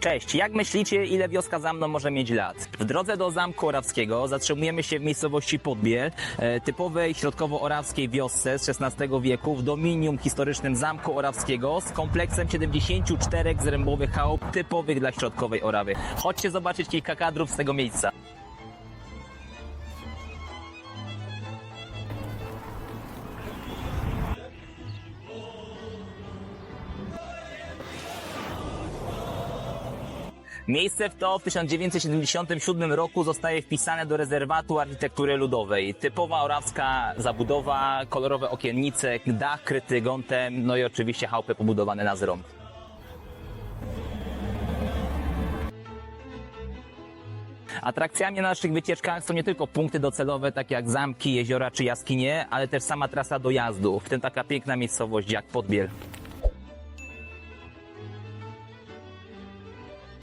Cześć, jak myślicie, ile wioska za mną może mieć lat? W drodze do Zamku Orawskiego zatrzymujemy się w miejscowości Podbiel, e, typowej środkowo-orawskiej wiosce z XVI wieku w dominium historycznym Zamku Orawskiego z kompleksem 74 zrębowych chałup typowych dla środkowej Orawy. Chodźcie zobaczyć kilka kadrów z tego miejsca. Miejsce w to w 1977 roku zostaje wpisane do rezerwatu architektury ludowej. Typowa orawska zabudowa, kolorowe okiennice, dach kryty gątem, no i oczywiście chałupy pobudowane na zrąb. Atrakcjami na naszych wycieczkach są nie tylko punkty docelowe, takie jak zamki, jeziora czy jaskinie, ale też sama trasa dojazdu, w tym taka piękna miejscowość jak Podbiel.